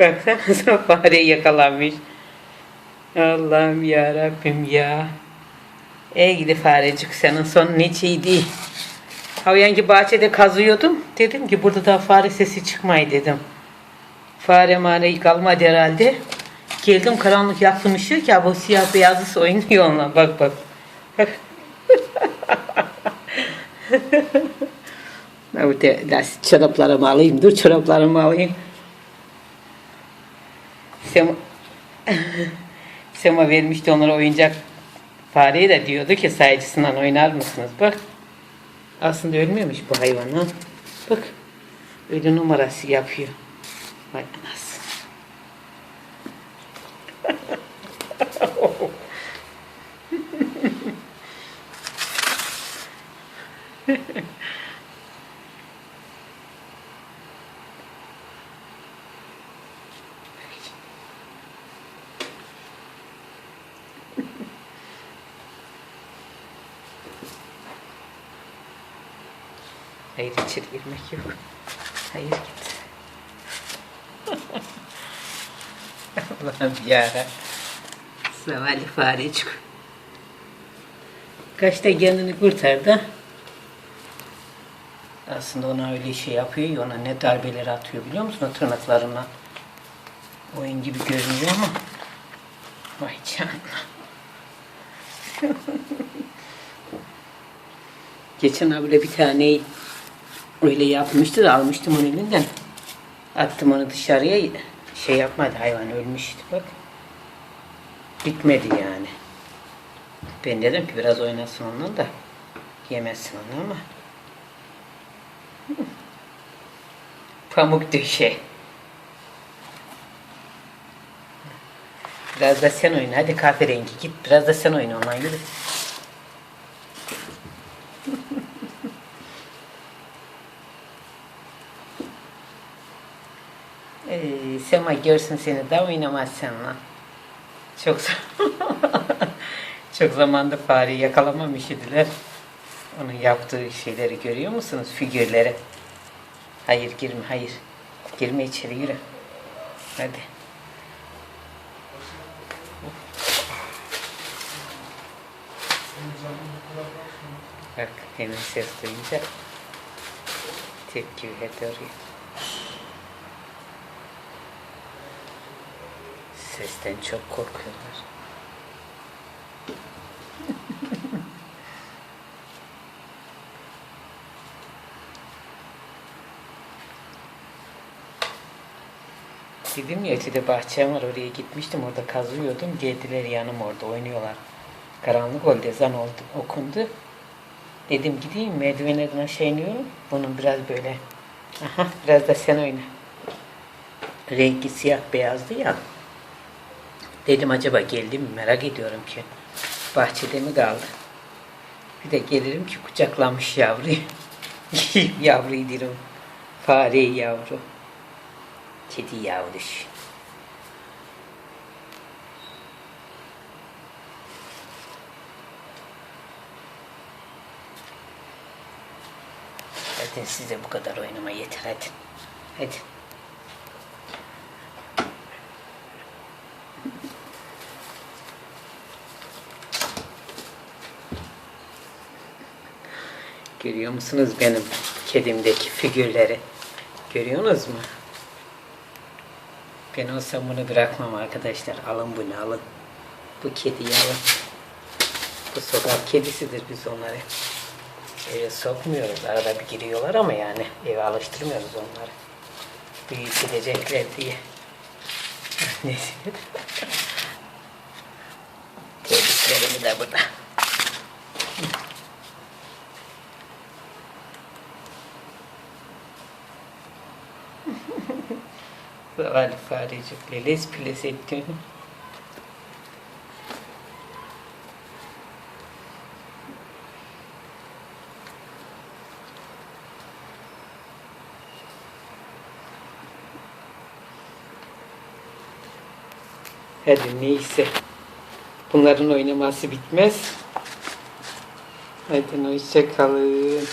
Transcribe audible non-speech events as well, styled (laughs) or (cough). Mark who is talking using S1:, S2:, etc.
S1: Baksana (laughs) fare yakalanmış. Allah'ım ya Rabbim ya. Ey gidi farecik senin son neciydi? Havyanki bahçede kazıyordum. Dedim ki burada da fare sesi çıkmayı dedim. Fare mare kalmadı herhalde. Geldim karanlık yaktım ışığı ki bu siyah beyazı oynuyor onunla. Bak bak. (laughs) Çoraplarımı alayım. Dur çoraplarımı alayım. Sema, (laughs) Sema vermişti onlara oyuncak fareyi de diyordu ki sayıcısından oynar mısınız? Bak. Aslında ölmüyormuş bu hayvan ha. Bak. Ölü numarası yapıyor. Vay anasını. Hayır içeri girmek yok. Hayır git. (laughs) Allah'ım yara. Zavallı farecik. Kaçta kendini kurtardı. Aslında ona öyle şey yapıyor ya, ona ne darbeleri atıyor biliyor musun o tırnaklarına. Oyun gibi görünüyor ama. Vay canına. (laughs) Geçen abla bir tane öyle yapmıştı da almıştım onun elinden. Attım onu dışarıya şey yapmadı hayvan ölmüştü bak. Bitmedi yani. Ben dedim ki biraz oynasın ondan da yemezsin onu ama. Pamuk döşe. Biraz da sen oyna. Hadi kahverengi git. Biraz da sen oyna ondan yürü. Sema görsün seni de oynamaz seninle. Çok (laughs) çok zamanda fareyi yakalamamış idiler. Onun yaptığı şeyleri görüyor musunuz? Figürleri. Hayır girme hayır. Girme içeri yürü. Hadi. Bak hemen ses duyunca tepki verdi Sesten çok korkuyorlar. (laughs) Dedim ya ötede bahçem var oraya gitmiştim orada kazıyordum geldiler yanım orada oynuyorlar. Karanlık oldu ezan oldu okundu. Dedim gideyim merdivenlerden aşağı iniyorum. Bunun biraz böyle aha (laughs) biraz da sen oyna. Rengi siyah beyazdı ya. Dedim acaba geldi mi merak ediyorum ki. Bahçede mi kaldı? Bir de gelirim ki kucaklamış yavruyu. (laughs) yavruyu derim. Fareyi yavru. Kedi yavruş. Hadi size bu kadar oynama yeter hadi. Hadi. Görüyor musunuz benim kedimdeki figürleri? Görüyorsunuz mu? Ben olsam bunu bırakmam arkadaşlar. Alın bunu alın. Bu kediyi alın. Bu sokak kedisidir biz onları. Eve sokmuyoruz. Arada bir giriyorlar ama yani eve alıştırmıyoruz onları. Büyütülecekler diye. (laughs) Neyse. Kediklerimi de burada. Zavallı farecik leles piles etti. Hadi neyse. Bunların oynaması bitmez. Hadi hoşça kalın.